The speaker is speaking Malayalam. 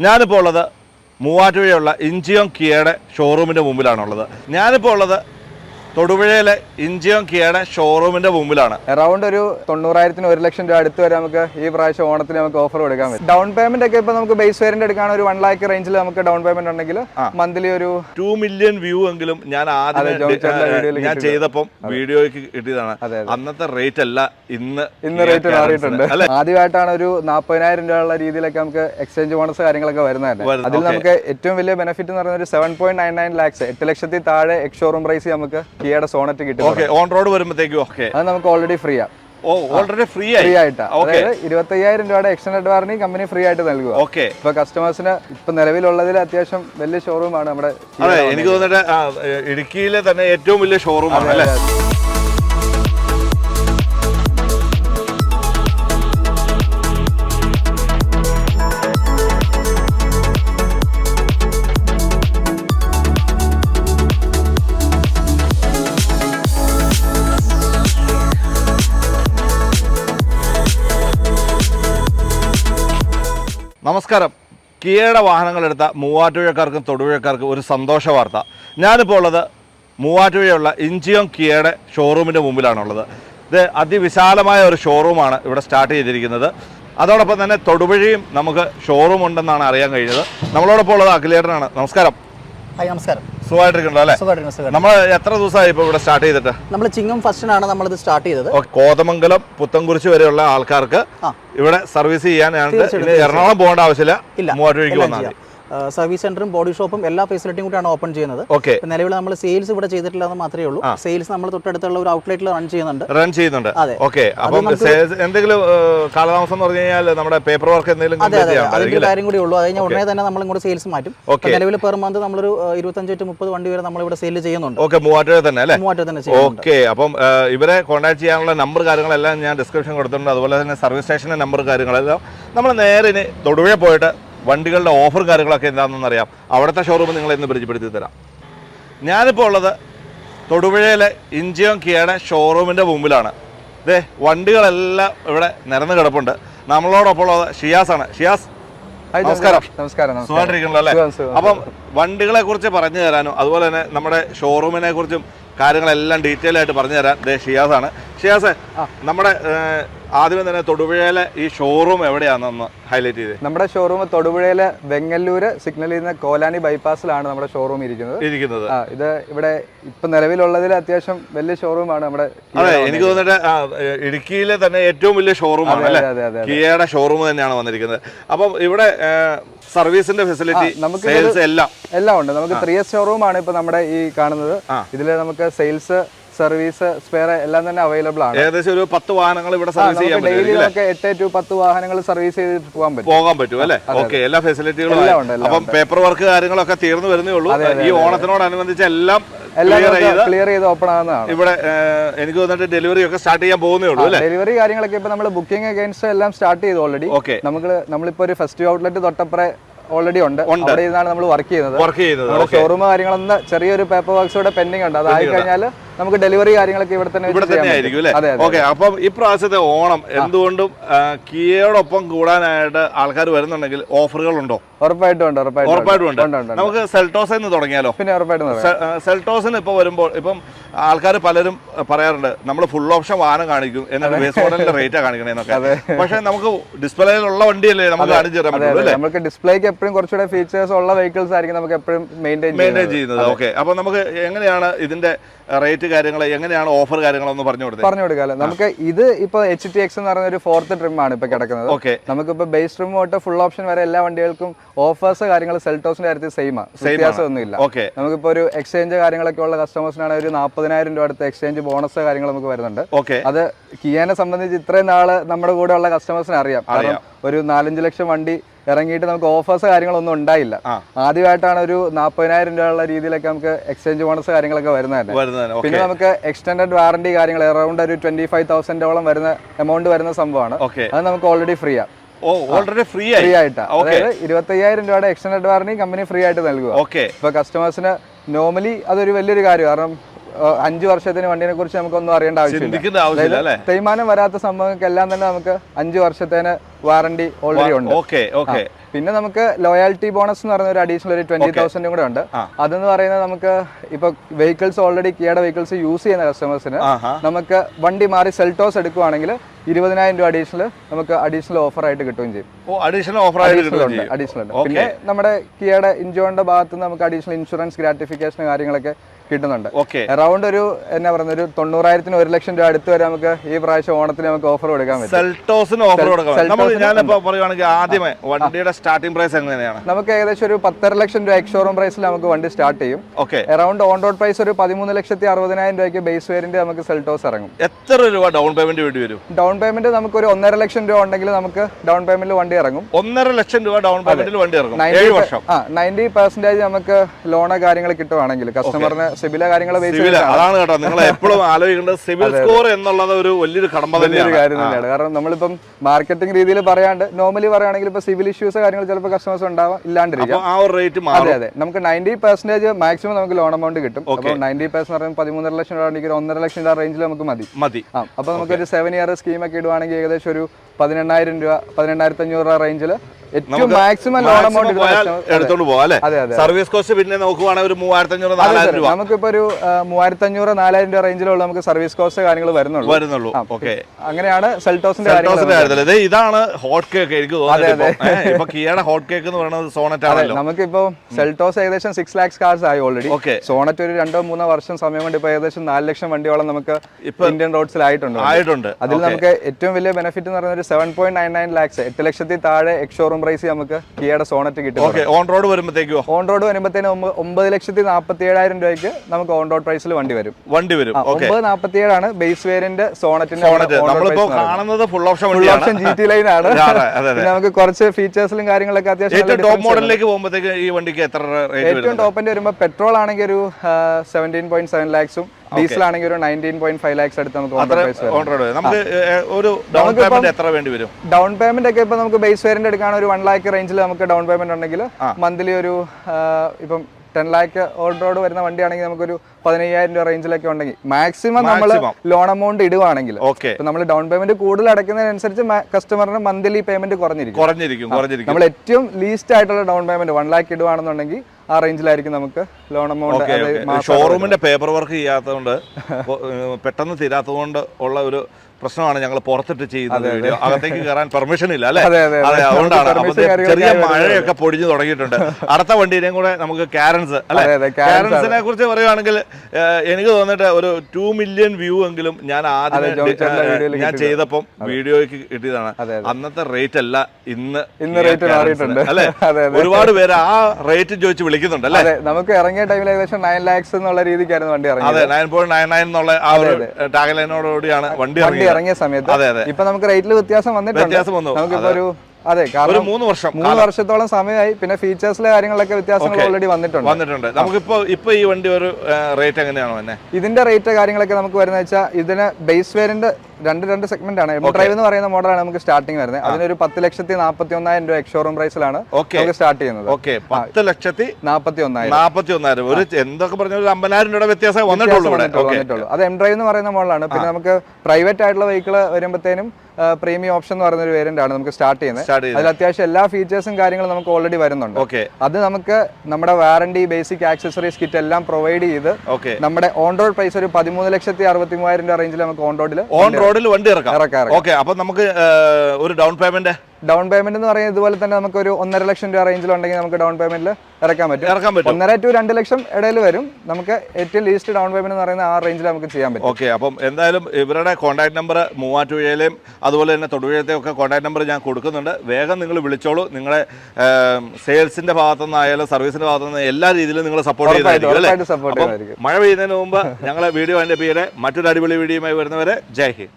ഞാനിപ്പോൾ ഉള്ളത് മൂവാറ്റുപുഴയുള്ള ഇഞ്ചിയോം കിയയുടെ ഷോറൂമിന്റെ മുമ്പിലാണുള്ളത്. ഞാനിപ്പോൾ ഉള്ളത് തൊടുപുഴയിലെ ഇഞ്ചിയോ കിയയുടെ ഷോറൂമിന്റെ മുമ്പിലാണ്. അറൗണ്ട് ഒരു തൊണ്ണൂറായിരത്തിന് ഒരു ലക്ഷം രൂപ അടുത്ത് വരെ നമുക്ക് ഈ പ്രാവശ്യം ഓണത്തിന് നമുക്ക് ഓഫർ കൊടുക്കാൻ പറ്റും. ഡൗൺ പേയ്മെന്റ് ഒക്കെ ഇപ്പൊ നമുക്ക് ബേസ് വേരിയന്റ് എടുക്കാൻ ഒരു വൺ ലാക്ക് റേഞ്ചിൽ നമുക്ക് ഡൗൺ പേയ്മെന്റ് ഉണ്ടെങ്കിൽ മന്ത്ലി ഒരു ടു മില്യൺ വ്യൂ എങ്കിലും ഞാൻ ആദ്യം ഞാൻ ചെയ്തപ്പം വീഡിയോയ്ക്ക് കിട്ടിയതാണ്. അന്നത്തെ റേറ്റ് അല്ല ഇന്ന് ഇന്ന് റേറ്റ് മാറിയിട്ടുണ്ട്. ആദ്യമായിട്ടാണ് ഒരു നാൽപ്പതിനായിരം രൂപ ഉള്ള രീതിയിലൊക്കെ നമുക്ക് എക്സ്ചേഞ്ച് ബോണസ് കാര്യങ്ങളൊക്കെ വരുന്നതാണ് അതിൽ നമുക്ക് ഏറ്റവും വലിയ ബെനിഫിറ്റ് എന്ന് പറയുന്നത് ഒരു seven point nine nine lakhs എട്ട് ലക്ഷത്തിൽ താഴെ എക്സ് ഷോറൂം പ്രൈസ് നമുക്ക് കിയയുടെ സോണറ്റ് കിട്ടും ഓക്കെ ഓൺ റോഡ് വരുമ്പോഴത്തേക്കും ഓക്കെ അത് നമുക്ക് ഓൾറെഡി ഫ്രീ ആണ് ഓൾറെഡി ഫ്രീ ഫ്രീ ആയി. ആയിട്ടാണ് അതായത് ഇരുപത്തയ്യായിരം രൂപയുടെ എക്സ്റ്റൻഡ് വാറണ്ടി കമ്പനി ഫ്രീ ആയിട്ട് നൽകുക ഓക്കെ ഇപ്പൊ കസ്റ്റമേഴ്സിന് ഇപ്പൊ നിലവിലുള്ളതിൽ അത്യാവശ്യം വലിയ ഷോറൂമാണ് നമ്മുടെ എനിക്ക് തോന്നിട്ട് ഇടുക്കിയിലെ തന്നെ ഏറ്റവും വലിയ ഷോറൂമാണ് അല്ലേ? നമസ്കാരം. കിയയുടെ വാഹനങ്ങളെടുത്ത മൂവാറ്റുപുഴക്കാർക്കും തൊടുപുഴക്കാർക്കും ഒരു സന്തോഷ വാർത്ത. ഞാനിപ്പോൾ ഉള്ളത് മൂവാറ്റുപുഴയുള്ള ഇഞ്ചിയോം കിയയുടെ ഷോറൂമിന്റെ മുമ്പിലാണുള്ളത്. ഇത് അതിവിശാലമായ ഒരു ഷോറൂമാണ് ഇവിടെ സ്റ്റാർട്ട് ചെയ്തിരിക്കുന്നത്. അതോടൊപ്പം തന്നെ തൊടുപുഴയും നമുക്ക് ഷോറൂം ഉണ്ടെന്നാണ് അറിയാൻ കഴിഞ്ഞത്. നമ്മളോടൊപ്പം ഉള്ളത് അഖിലേട്ടനാണ്. നമസ്കാരം. ഹായ് നമസ്കാരം. സുഖമായിട്ടിരിക്കണല്ലോ അല്ലേ? നമ്മൾ എത്ര ദിവസമായി ഇപ്പോൾ ഇവിടെ സ്റ്റാർട്ട് ചെയ്തിട്ട്? നമ്മൾ ചിങ്ങം ഫസ്റ്റിനാണ് ഇത് സ്റ്റാർട്ട് ചെയ്തത്. കോതമംഗലം പുത്തൻകുരിശ് വരെയുള്ള ആൾക്കാർക്ക് ഇവിടെ സർവീസ് ഇനി എറണാകുളം പോകേണ്ട ആവശ്യമില്ല. മൂവാറ്റുപുഴയ്ക്ക് വന്നാൽ മതി. സർവീസ് സെന്ററും ബോഡി ഷോപ്പും എല്ലാ ഫെസിലിറ്റിയും കൂടിയാണ് ഓപ്പൺ ചെയ്യുന്നത്. ഓക്കെ നിലവിൽ നമ്മൾ സെയിൽസ് ഇവിടെ ചെയ്തിട്ടില്ല എന്ന് മാത്രമേ ഉള്ളൂ. സെയിൽസ് നമ്മൾ തൊട്ടടുത്തുള്ള ഒരു ഔട്ട്ലെറ്റിൽ റൺ ചെയ്യുന്നുണ്ട്. റൺ ചെയ്യുന്നുണ്ട്. അതെ. ഓക്കെ അപ്പം എന്തെങ്കിലും കാലതാമസം എന്ന് പറഞ്ഞു കഴിഞ്ഞാൽ നമ്മുടെ പേപ്പർ വർക്ക് എന്തെങ്കിലും അതെ അതെ? അതിന്റെ കാര്യം കൂടി ഉള്ളൂ. അത് കഴിഞ്ഞാൽ ഉടനെ തന്നെ നമ്മൾ ഇങ്ങോട്ട് സെയിൽസ് മാറ്റും. നിലവിൽ പെർ മന്ത് നമ്മളൊരു ഇരുപത്തഞ്ച് ടു മുപ്പത് വണ്ടി വരെ നമ്മൾ ഇവിടെ സെയിൽ ചെയ്യുന്നുണ്ട്. ഓക്കെ മൂവാറ്റുപുഴ തന്നെ അല്ലേ? മൂവാറ്റുപുഴ തന്നെ ഓക്കെ അപ്പം ഇവരെ കോൺടാക്ട് ചെയ്യാനുള്ള നമ്പർ കാര്യങ്ങളെല്ലാം ഞാൻ ഡിസ്ക്രിപ്ഷൻ കൊടുത്തിട്ടുണ്ട്. അതുപോലെ തന്നെ സർവീസ് സ്റ്റേഷന്റെ നമ്പർ കാര്യങ്ങളെല്ലാം നമ്മൾ നേരെ തൊടുപുഴ പോയിട്ട് വണ്ടികളുടെ ഓഫർ കാര്യങ്ങളൊക്കെ എന്താണെന്ന് അറിയാം. അവിടുത്തെ ഷോറൂം നിങ്ങളെ ഇന്ന് പരിചയപ്പെടുത്തി തരാം. ഞാനിപ്പോൾ ഉള്ളത് തൊടുപുഴയിലെ ഇഞ്ചിയോം കിയയുടെ ഷോറൂമിന്റെ മുമ്പിലാണ്. ദേ വണ്ടികളെല്ലാം ഇവിടെ നിരന്ന് കിടപ്പുണ്ട്. നമ്മളോടൊപ്പം ഉള്ളത് ഷിയാസാണ് ഷിയാസ് നമസ്കാരം. നമസ്കാരം സുഖമായിട്ടിരിക്കണല്ലോ അല്ലേ. അപ്പം വണ്ടികളെ കുറിച്ച് പറഞ്ഞു തരാനും അതുപോലെ തന്നെ നമ്മുടെ ഷോറൂമിനെ കുറിച്ചും കാര്യങ്ങളെല്ലാം ഡീറ്റെയിൽ ആയിട്ട് പറഞ്ഞു തരാൻ ദേ ഷിയാസാണ് ഷിയാസ് നമ്മുടെ ആദ്യം തന്നെ തൊടുപുഴയിലെ ഈ ഷോറൂം എവിടെയാണെന്ന് ഹൈലൈറ്റ് ചെയ്ത്. നമ്മുടെ ഷോറൂം തൊടുപുഴയിലെ വെങ്ങല്ലൂര് സിഗ്നലിൽ നിന്ന് കോലാനി ബൈപ്പാസിലാണ് നമ്മുടെ ഷോറൂം ഇരിക്കുന്നത്. ഇരിക്കുന്നത്. ഇത് ഇവിടെ ഇപ്പൊ നിലവിലുള്ളതിൽ അത്യാവശ്യം വലിയ ഷോറൂമാണ് നമ്മുടെ അതെ എനിക്ക് തോന്നിട്ട് ഇടുക്കിയിലെ തന്നെ ഏറ്റവും വലിയ ഷോറൂം ആണ്. കിയയുടെ ഷോറൂം തന്നെയാണ് വന്നിരിക്കുന്നത്. അപ്പം ഇവിടെ സർവീസിന്റെ ഫെസിലിറ്റി നമുക്ക് എല്ലാം. എല്ലാം ഉണ്ട്. നമുക്ക് ത്രീ എസ് ഷോറൂം ആണ് ഇപ്പൊ നമ്മുടെ ഈ കാണുന്നത്. ഇതിൽ നമുക്ക് സെയിൽസ് സർവീസ് സ്പെയർ എല്ലാം തന്നെ അവൈലബിൾ ആണ്. ഏകദേശം ഒരു പത്ത് വാഹനങ്ങൾ ഇവിടെ സർവീസ് ചെയ്യാൻ പറ്റും ഡെയിലി നമുക്ക് എട്ട് ടു പത്ത് വാഹനങ്ങൾ സർവീസ് ചെയ്തിട്ട് പോകാൻ പറ്റും. പോകാൻ പറ്റും അല്ലേ? ഓക്കെ എല്ലാ ഫെസിലിറ്റികളും എല്ലാം ഉണ്ട്, അപ്പോൾ അപ്പം പേപ്പർ വർക്ക് കാര്യങ്ങളൊക്കെ തീർന്നു വരുന്നേ ഉള്ളൂ. ഈ ഓണത്തിനോടനുബന്ധിച്ച് എല്ലാം ക്ലിയർ ചെയ്ത് ഓപ്പൺ ആവുന്നതാണ്. ഇവിടെ എനിക്ക് തോന്നിട്ട് ഡെലിവറി ഒക്കെ സ്റ്റാർട്ട് ചെയ്യാൻ പോകുന്നേ ഉള്ളൂ അല്ലേ? ഡെലിവറി കാര്യങ്ങളൊക്കെ ഇപ്പൊ നമ്മൾ ബുക്കിംഗ് അഗൈൻസ്റ്റ് എല്ലാം സ്റ്റാർട്ട് ചെയ്തു ഓൾറെഡി ഓക്കെ. നമുക്ക് നമ്മളിപ്പോ ഒരു ഫസ്റ്റ് ഔട്ട്ലെറ്റ് തൊട്ടപ്പുറേ ഓൾറെഡി ഉണ്ട്. അവിടെ ഇരുന്നാണ് നമ്മൾ വർക്ക് ചെയ്യുന്നത്. വർക്ക് ചെയ്യുന്നത്. ഷോറൂം കാര്യങ്ങളൊന്നും ചെറിയൊരു പേപ്പർ വർക്ക്സ് ഇവിടെ പെൻഡിങ് ഉണ്ട്. അതായി കഴിഞ്ഞാൽ നമുക്ക് ഡെലിവറി കാര്യങ്ങളൊക്കെ ഇവിടെ തന്നെ ഇവിടെ തന്നെ ആയിരിക്കും അല്ലേ? ഓക്കെ അപ്പം ഈ പ്രാവശ്യത്തെ ഓണം എന്തുകൊണ്ടും കിയയോടൊപ്പം കൂടാനായിട്ട് ആൾക്കാർ വരുന്നുണ്ടെങ്കിൽ ഓഫറുകൾ ഉണ്ടോ. ഉറപ്പായിട്ടും ഉണ്ട് ഉറപ്പായിട്ടും ഉണ്ട്. നമുക്ക് സെൽട്ടോസിൽ നിന്ന് തുടങ്ങിയാലോ? പിന്നെ ഉറപ്പായിട്ടും സെൽട്ടോസിന് ഇപ്പോൾ വരുമ്പോൾ ഇപ്പം ആൾക്കാർ പലരും പറയാറുണ്ട് നമ്മൾ ഫുൾ ഓപ്ഷൻ വാഹനം കാണിക്കും എന്നിട്ട് ബേസ് മോഡലിന്റെ റേറ്റാ കാണിക്കണേന്നൊക്കെ പക്ഷെ നമുക്ക് ഡിസ്പ്ലേയിലുള്ള വണ്ടിയല്ലേ നമുക്ക് കാണിച്ചു തരാൻ പറ്റുള്ളൂ നമുക്ക് ഡിസ്പ്ലേക്ക് എപ്പോഴും കുറച്ചുകൂടെ ഫീച്ചേഴ്സ് ഉള്ള വെഹിക്കിൾസ് ആയിരിക്കും നമുക്ക് എപ്പോഴും മെയിന്റെയിൻ മെയിന്റെയിൻ ചെയ്യുന്നത്. ഓക്കെ അപ്പോൾ നമുക്ക് എങ്ങനെയാണ് ഇതിന്റെ റേറ്റ് കാര്യങ്ങൾ എങ്ങനെയാണ് ഓഫർ കാര്യങ്ങളൊന്ന് പറഞ്ഞു കൊടുത്തത് പറഞ്ഞു കൊടുക്കാമല്ലോ നമുക്ക് ഇത് ഇപ്പൊ എച്ച് ടി എക്സ് എന്ന് പറയുന്ന ഒരു ഫോർത്ത് ട്രിം ആണ് ഇപ്പൊ കിടക്കുന്നത്. ഓക്കെ നമുക്കിപ്പോ ബേസ് ട്രിം തൊട്ട് ഫുൾ ഓപ്ഷൻ വരെ എല്ലാ വണ്ടികൾക്കും ഓഫേഴ്സ് കാര്യങ്ങൾ സെൽട്ടോസിന്റെ കാര്യത്തിൽ സെയിം ആണ്. വ്യത്യാസമൊന്നുമില്ല. ഓക്കെ നമുക്കിപ്പോ ഒരു എക്സ്ചേഞ്ച് കാര്യങ്ങളൊക്കെ ഉള്ള കസ്റ്റമേഴ്സിനാണ് ഒരു നാൽപ്പതിനായിരം രൂപ അടുത്ത് എക്സ്ചേഞ്ച് ബോണസ് കാര്യങ്ങൾ നമുക്ക് വരുന്നുണ്ട്. ഓക്കെ അത് കിയാനെ സംബന്ധിച്ച് ഇത്രയും നാൾ നമ്മുടെ കൂടെ ഉള്ള കസ്റ്റമേഴ്സിനെ അറിയാം. കാരണം ഒരു നാലഞ്ച് ലക്ഷം വണ്ടി ഇറങ്ങിയിട്ട് നമുക്ക് ഓഫേഴ്സ് കാര്യങ്ങളൊന്നും ഉണ്ടായില്ല. ആദ്യമായിട്ടാണ് ഒരു നാൽപ്പതിനായിരം രൂപ ഉള്ള രീതിയിലൊക്കെ നമുക്ക് എക്സ്ചേഞ്ച് ബോണസ് കാര്യങ്ങളൊക്കെ വരുന്നത്. പിന്നെ നമുക്ക് എക്സ്റ്റൻഡഡ് വാറണ്ടി കാര്യങ്ങൾ അറൗണ്ട് ഒരു ട്വന്റി ഫൈവ് തൗസൻഡോളം വരുന്ന എമൗണ്ട് വരുന്ന സംഭവമാണ്. അത് നമുക്ക് ഓൾറെഡി ഫ്രീ ആണ് ഓൾറെഡി ഫ്രീ ഫ്രീ ആയി. ആയിട്ടാണ്. അതായത് ഇരുപത്തയ്യായിരം രൂപയുടെ എക്സ്റ്റൻഡഡ് വാറണ്ടി കമ്പനി ഫ്രീ ആയിട്ട് നൽകുക ഓക്കെ ഇപ്പൊ കസ്റ്റമേഴ്സിന് നോർമലി അതൊരു വലിയൊരു കാര്യം. കാരണം അഞ്ചു വർഷത്തിന് വണ്ടിനെ കുറിച്ച് നമുക്കൊന്നും അറിയേണ്ട ആവശ്യമില്ല. തേയ്മാനം വരാത്ത സംഭവങ്ങൾക്കെല്ലാം തന്നെ നമുക്ക് അഞ്ചു വർഷത്തേന് വാറണ്ടി ഓൾറെഡി ഉണ്ട്. ഓക്കെ ഓക്കെ പിന്നെ നമുക്ക് ലോയാലിറ്റി ബോണസ് എന്ന് പറയുന്ന ഒരു അഡീഷണൽ ഒരു ട്വന്റി തൗസൻഡും കൂടെ ഉണ്ട്. അതെന്ന് പറയുന്നത് നമുക്ക് ഇപ്പൊ വെഹിക്കിൾസ് ഓൾറെഡി കിയുടെ വെഹിക്കിൾസ് യൂസ് ചെയ്യുന്ന കസ്റ്റമേഴ്സിന് നമുക്ക് വണ്ടി മാറി സെൽറ്റോസ് എടുക്കുവാണെങ്കിൽ ഇരുപതിനായിരം രൂപ അഡീഷണൽ നമുക്ക് അഡീഷണൽ ഓഫർ ആയിട്ട് കിട്ടുകയും ചെയ്യും. അഡീഷണൽ ഓഫർ അഡീഷണൽ ഉണ്ട് പിന്നെ നമ്മുടെ കിയുടെ ഇൻജോറിന്റെ ഭാഗത്ത് നമുക്ക് അഡീഷണൽ ഇൻഷുറൻസ് ഗ്രാറ്റിഫിക്കേഷൻ കാര്യങ്ങളൊക്കെ കിട്ടുന്നുണ്ട്. ഓക്കെ. അറൗണ്ട് ഒരു എന്നാ പറയുന്ന ഒരു തൊണ്ണൂറായിരത്തിന് ഒരു ലക്ഷം രൂപ അടുത്ത് വരെ നമുക്ക് ഈ പ്രാവശ്യം ഓണത്തിന് നമുക്ക് ഓഫർ കൊടുക്കാൻ പറ്റും. സെൽട്ടോസിന് ഓഫർ കൊടുക്കാം നമ്മൾ ഞാനിപ്പോ പറയുവാണെങ്കിൽ ആദ്യമേ വണ്ടിയുടെ സ്റ്റാർട്ടിംഗ് പ്രൈസ് എങ്ങനെയാണ്? നമുക്ക് ഏകദേശം ഒരു പത്തര ലക്ഷം രൂപ എക്സോറൂം പ്രൈസിൽ നമുക്ക് വണ്ടി സ്റ്റാർട്ട് ചെയ്യും. Okay. Around on road price ഒരു പതിമൂന്ന് ലക്ഷത്തി അറുപതിനായിരം രൂപയ്ക്ക് ബേസ് വേരിന്റെ നമുക്ക് സെൽട്ടോസ് ഇറങ്ങും. എത്ര രൂപ ഡൗൺ പേയ്മെന്റ് വേണ്ടി വരും? ഡൗൺ പേയ്മെന്റ് നമുക്ക് ഒരു ഒന്നര ലക്ഷം രൂപ ഉണ്ടെങ്കിൽ നമുക്ക് ഡൗൺ പേയ്മെന്റിൽ വണ്ടി ഇറങ്ങും. ഒന്നര ലക്ഷം രൂപ ഡൗൺ പേയ്മെന്റിൽ വണ്ടി ഇറങ്ങും. നയന്റി പെർസെന്റേജ് നമുക്ക് ലോണോ കാര്യങ്ങൾ കിട്ടുവാണെങ്കിൽ കസ്റ്റമറിന് സിബില കാര്യങ്ങളെ അതാണ് കേട്ടോ. നിങ്ങൾ എപ്പോഴും ആലോചിക്കേണ്ടത് സിബിൽ സ്കോർ എന്നുള്ളത് ഒരു വലിയൊരു കടമ്പ തന്നെയാണ്. കാര്യം തന്നെയാണ്. കാരണം നമ്മളിപ്പം മാർക്കറ്റിംഗ് രീതിയിൽ പറയാണ്ട് നോർമലി പറയുകയാണെങ്കിൽ ഇപ്പൊ സിവിൽ ഇഷ്യൂസ് കാര്യങ്ങൾ ചിലപ്പോൾ കസ്റ്റമേഴ്സ് ഉണ്ടാവാം ഇല്ലാണ്ടിരിക്കും. ആ ഒരു റേറ്റ് അതെ അതെ. നമുക്ക് നയന്റി പെർസെന്റേജ് മാക്സിമം നമുക്ക് ലോൺ എമൗണ്ട് കിട്ടും. അപ്പോൾ നയന്റി പെർസെന്റ് പറയുമ്പോൾ പതിമൂന്നര ലക്ഷം രൂപ ഉണ്ടെങ്കിൽ ഒന്നര ലക്ഷം രൂപ റേഞ്ചിൽ നമുക്ക് മതി. മതി. ആ അപ്പോൾ നമുക്ക് ഒരു സെവൻ ഇയർ സ്കീം ഒക്കെ ഇടുവാണെങ്കിൽ ഏകദേശം ഒരു പതിനെണ്ണായിരം രൂപ പതിനെണ്ണായിരത്തി അഞ്ഞൂറ് രൂപ റേഞ്ചിൽ ഏറ്റവും മാക്സിമം ലോൺ എമൗണ്ട് എടുത്തോണ്ട് അതെ, അതെ. സർവീസ് കോസ്റ്റ് പിന്നെ നോക്കുവാണെങ്കിൽ ഒരു മൂവായിരത്തി അഞ്ഞൂറ് നാലായിരം രൂപ. നമുക്കിപ്പോ ഒരു മൂവായിരത്തി അഞ്ഞൂറ് നാലായിരം രൂപ റേഞ്ചിലുള്ള നമുക്ക് സർവീസ് കോസ്റ്റ് കാര്യങ്ങൾ വരുന്നുള്ളൂ. വരുന്നുള്ളൂ. ഓക്കെ അങ്ങനെയാണ് കാര്യങ്ങൾ കാര്യത്തിൽ. ഇതാണ് ഹോട്ട് കേക്ക് എനിക്ക് തോന്നുന്നത് ഇപ്പൊ. ഹോട്ട് കേക്ക് എന്ന് പറയുന്നത് സോണറ്റ് ആണല്ലോ. നമുക്കിപ്പോ സെൽറ്റോസ് ഏകദേശം സിക്സ് ലാക്സ് കാർസ് ആയി ഓൾറെഡി ഓക്കെ സോണറ്റ് ഒരു രണ്ടോ മൂന്നോ വർഷം സമയം കൊണ്ട് ഇപ്പൊ ഏകദേശം നാല് ലക്ഷം വണ്ടിയോളം നമുക്ക് ഇന്ത്യൻ റോഡ്സിൽ ആയിട്ടുണ്ട് ആയിട്ടുണ്ട്. അതിൽ നമുക്ക് ഏറ്റവും വലിയ ബെനിഫിറ്റ് എന്ന് പറയുന്നത് ഒരു seven point nine nine lakhs എട്ട് ലക്ഷത്തി താഴെ എക്സ് ഷോറൂം പ്രൈസ് നമുക്ക് കിയയുടെ സോണറ്റ് കിട്ടും ഓക്കെ ഓൺ റോഡ് വരുമ്പോഴത്തേക്കോ ഓൺ റോഡ് വരുമ്പോഴത്തേക്കും ഒമ്പത് ലക്ഷത്തി നാൽപ്പത്തി ഏഴായിരം രൂപയ്ക്ക് നമുക്ക് ഓൺ റോഡ് പ്രൈസിൽ വണ്ടി വരും. വണ്ടി വരും. ഒമ്പത് നാൽപ്പത്തി ഏഴാണ് ബേസ് വേരിയന്റ് സോണറ്റിന്റെ സോണറ്റ് നമ്മളിപ്പോ കാണുന്നത് ഫുൾ ഓപ്ഷൻ ഫുൾ വണ്ടിയാണ്. ഓപ്ഷൻ ജി ടി ലൈൻ ആണ് നമുക്ക് കുറച്ച് ഫീച്ചേഴ്സിലും കാര്യങ്ങളൊക്കെ അത്യാവശ്യം ടോപ്പ് മോഡലിലേക്ക് പോകുമ്പോഴത്തേക്ക് ഈ വണ്ടിക്ക് എത്ര ഏറ്റവും ടോപ്പിന്റെ വരുമ്പോൾ പെട്രോൾ ആണെങ്കിൽ ഒരു സെവന്റീൻ പോയിന്റ് സെവൻ ലാക്സും ഡീസൽ ആണെങ്കിൽ ഒരു നയന്റീൻ പോയിന്റ് ഫൈവ് ലാക്സ് അടുത്ത് നമുക്ക് നമുക്ക് ഒരു ഡൗൺ പേയ്മെന്റ് എത്ര വേണ്ടി വരും? ഡൗൺ പേയ്മെന്റ് ഒക്കെ ഇപ്പൊ നമുക്ക് ബേസ് വേരിയന്റ് എടുക്കുകയാണ് ഒരു വൺ ലാക്ക് റേഞ്ചിൽ നമുക്ക് ഡൗൺ പേയ്മെന്റ് ഉണ്ടെങ്കിൽ മന്ത്ലി ഒരു ഇപ്പം ടെൻ ലാക്ക് ഓൺ റോഡ് വരുന്ന വണ്ടിയാണെങ്കിൽ നമുക്കൊരു പതിനയ്യായിരം രൂപ റേഞ്ചിലൊക്കെ ഉണ്ടെങ്കിൽ മാക്സിമം നമ്മൾ ലോൺ എമൗണ്ട് ഇടുവാണെങ്കിൽ നമ്മൾ ഡൗൺ പേയ്മെന്റ് കൂടുതൽ അടയ്ക്കുന്നതിനനുസരിച്ച് കസ്റ്റമറിന് മന്ത്ലി പേയ്മെന്റ് കുറഞ്ഞിരിക്കും. കുറഞ്ഞിരിക്കും നമ്മൾ ഏറ്റവും ലീസ്റ്റ് ആയിട്ടുള്ള ഡൗൺ പേയ്മെന്റ് വൺ ലാക്ക് ഇടുവാണെന്നുണ്ടെങ്കിൽ ആ റേഞ്ചിലായിരിക്കും നമുക്ക് ലോൺ എമൗണ്ട് ഷോറൂമിന്റെ പേപ്പർ വർക്ക് ചെയ്യാത്തതുകൊണ്ട് പെട്ടെന്ന് തീരാത്തതുകൊണ്ട് ഉള്ള ഒരു പ്രശ്നമാണ് ഞങ്ങൾ പുറത്തിട്ട് ചെയ്യുന്നത് വീഡിയോ. അകത്തേക്ക് കയറാൻ പെർമിഷൻ ഇല്ല അല്ലേ? അതെ, അതെ, അതെ. അതെ. അതുകൊണ്ടാണ്. ചെറിയ മഴയൊക്കെ പൊടിഞ്ഞു തുടങ്ങിയിട്ടുണ്ട്. അടുത്ത വണ്ടിയിലേയും കൂടെ നമുക്ക് കാരൻസ് അല്ലെ? കാരൻസിനെ കുറിച്ച് പറയുകയാണെങ്കിൽ എനിക്ക് തോന്നിട്ട് ഒരു ടു മില്യൺ വ്യൂ എങ്കിലും ഞാൻ ആദ്യം ഞാൻ ചെയ്തപ്പം വീഡിയോയ്ക്ക് കിട്ടിയതാണ്. അന്നത്തെ റേറ്റ് അല്ല ഇന്ന് ഇന്ന് റേറ്റ് മാറിയിട്ടുണ്ട്. അല്ലെ. ഒരുപാട് പേര് ആ റേറ്റ് ചോദിച്ച് വിളിക്കുന്നുണ്ട് അല്ലെ? നമുക്ക് ഇറങ്ങിയ ടൈമിൽ ഏകദേശം നയൻ ലാക്സ് എന്നുള്ള രീതിക്കായിരുന്നു വണ്ടി അതെ നയൻ പോയിന്റ് നയൻ നയൻ എന്നുള്ള ആ ഒരു ടാഗ് ലൈനോടുകൂടിയാണ് വണ്ടി വണ്ടി ഇറങ്ങിയത്. ഇറങ്ങിയ സമയത്ത് ഇപ്പൊ നമുക്ക് റേറ്റിൽ വ്യത്യാസം വന്നിട്ടുണ്ട്. വ്യത്യാസം വന്നു. നമുക്കിപ്പോ ഒരു അതെ ഒരു മൂന്ന് വർഷം മൂന്ന് വർഷത്തോളം സമയമായി. പിന്നെ ഫീച്ചേഴ്സിലെ കാര്യങ്ങളൊക്കെ വ്യത്യാസങ്ങൾ ഓൾറെഡി വന്നിട്ടുണ്ട്. വന്നിട്ടുണ്ട്. നമുക്കിപ്പോ ഇപ്പൊ ഈ വണ്ടി ഒരു റേറ്റ് എങ്ങനെയാണോ തന്നെ ഇതിന്റെ റേറ്റ് കാര്യങ്ങളൊക്കെ നമുക്ക് വരുന്നത് വെച്ചാൽ ഇതിന് ബേസ് വേരിയന്റ് രണ്ട് രണ്ട് സെഗ്മെന്റ് ആണ്. എം ഡ്രൈവ് എന്ന് പറയുന്ന മോഡലാണ് നമുക്ക് സ്റ്റാർട്ടിംഗ് വരുന്നത്. അതിനൊരു പത്ത് ലക്ഷത്തി നാൽപ്പത്തി ഒന്നായിരം രൂപ എക്സോറൂം പ്രൈസിലാണ് നമുക്ക് സ്റ്റാർട്ട് ചെയ്യുന്നത്. ഓക്കെ. പത്ത് ലക്ഷത്തി നാൽപ്പത്തി ഒന്നായിരം നാപ്പത്തി ഒന്നായിരം ഒരു എന്തൊക്കെ പറഞ്ഞ ഒരു അമ്പതിനായിരം രൂപ വ്യത്യാസം വന്നിട്ടുള്ളൂ. അത് എം ഡ്രൈവ് എന്ന് പറയുന്ന മോഡലാണ് പിന്നെ നമുക്ക് പ്രൈവറ്റ് ആയിട്ടുള്ള വെഹിക്കിൾ വരുമ്പോഴത്തേനും പ്രീമിയം ഓപ്ഷൻ എന്ന് പറയുന്ന ഒരു വേരിയന്റ് ആണ് നമുക്ക് സ്റ്റാർട്ട് ചെയ്യുന്നത്. അതിൽ അത്യാവശ്യം എല്ലാ ഫീച്ചേഴ്സും കാര്യങ്ങളും നമുക്ക് ഓൾറെഡി വരുന്നുണ്ട്. ഓക്കെ അത് നമുക്ക് നമ്മുടെ വാറണ്ടി ബേസിക് ആക്സസറീസ് കിറ്റ് എല്ലാം പ്രൊവൈഡ് ചെയ്ത് ഓക്കെ നമ്മുടെ ഓൺ റോഡ് പ്രൈസ് ഒരു പതിമൂന്ന് ലക്ഷത്തി അറുപത്തി മൂവായിരം രൂപ റേഞ്ചിൽ നമുക്ക് ഓൺ റോഡിൽ ഓൺ റോഡിൽ വണ്ടി ഇറക്കാം. ഇറക്കാം ഓക്കെ അപ്പൊ നമുക്ക് ഒരു ഡൗൺ പേയ്മെന്റ് ഡൗൺ പേയ്മെന്റ് എന്ന് പറയുന്നത് ഇതുപോലെ തന്നെ നമുക്ക് ഒരു ഒന്നര ലക്ഷം രൂപ റേഞ്ചിൽ ഉണ്ടെങ്കിൽ നമുക്ക് ഡൗൺ പേയ്മെന്റിൽ ഇറക്കാൻ പറ്റും. ഇറക്കാൻ പറ്റും. ഒന്നര ടു രണ്ട് ലക്ഷം ഇടയിൽ വരും. നമുക്ക് ഏറ്റവും ലീസ്റ്റ് ഡൗൺ പേയ്മെന്റ് എന്ന് പറയുന്ന ആ റേഞ്ചിൽ നമുക്ക് ചെയ്യാൻ പറ്റും. ഓക്കെ അപ്പം എന്തായാലും ഇവരുടെ കോൺടാക്ട് നമ്പർ മൂവാറ്റുപുഴയിലെയും അതുപോലെ തന്നെ തൊടുപുഴത്തെയും ഒക്കെ കോൺടാക്ട് നമ്പർ ഞാൻ കൊടുക്കുന്നുണ്ട്. വേഗം നിങ്ങൾ വിളിച്ചോളൂ. നിങ്ങളെ സെയിൽസിന്റെ ഭാഗത്തുനിന്നായാലും സർവീസിന്റെ ഭാഗത്തുനിന്ന് എല്ലാ രീതിയിലും നിങ്ങൾ സപ്പോർട്ട് ചെയ്തായിരിക്കും മഴ പെയ്യുന്നതിന് മുമ്പ് ഞങ്ങളെ വീഡിയോ അതിന്റെ പേര് മറ്റൊരു അടിപൊളി വീഡിയോയുമായി വരുന്നവരെ ജയ് ഹിന്ദ്.